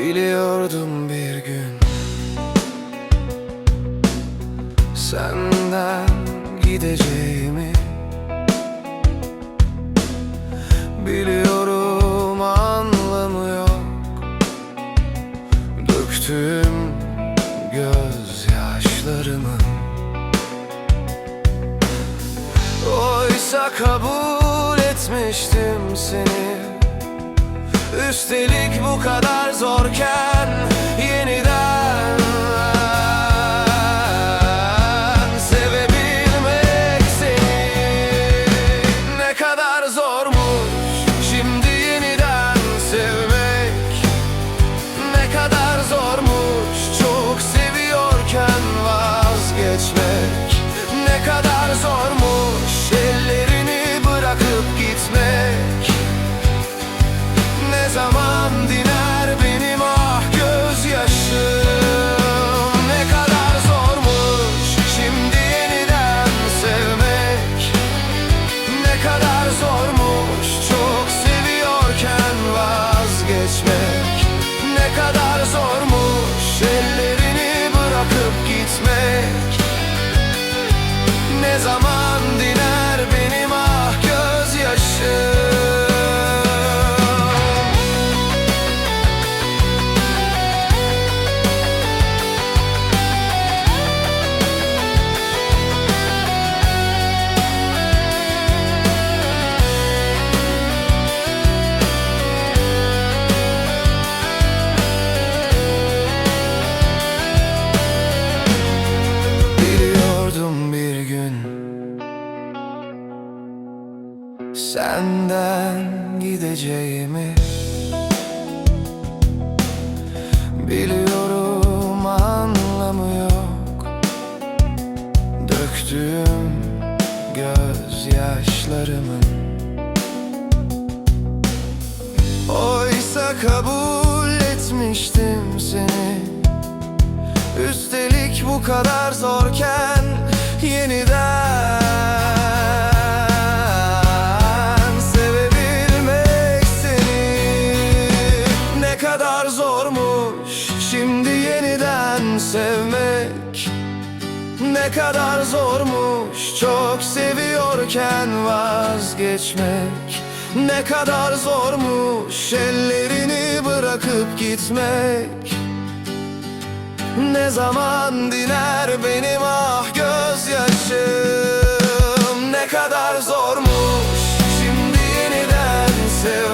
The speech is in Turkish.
Biliyordum bir gün Senden gideceğimi. Biliyorum anlamı yok. Döktüğüm gözyaşlarımın Oysa kabul etmiştim seni Üstelik bu kadar zorken yeniden Senden gideceğimi Biliyorum anlamı yok. Döktüğüm gözyaşlarımın. Oysa kabul etmiştim seni. Üstelik bu kadar zorken yeniden yeniden sevmek Ne kadar zormuş. Çok seviyorken vazgeçmek Ne kadar zormuş. Ellerini bırakıp gitmek Ne zaman diner benim ah gözyaşım. Ne kadar zormuş şimdi yeniden sevmek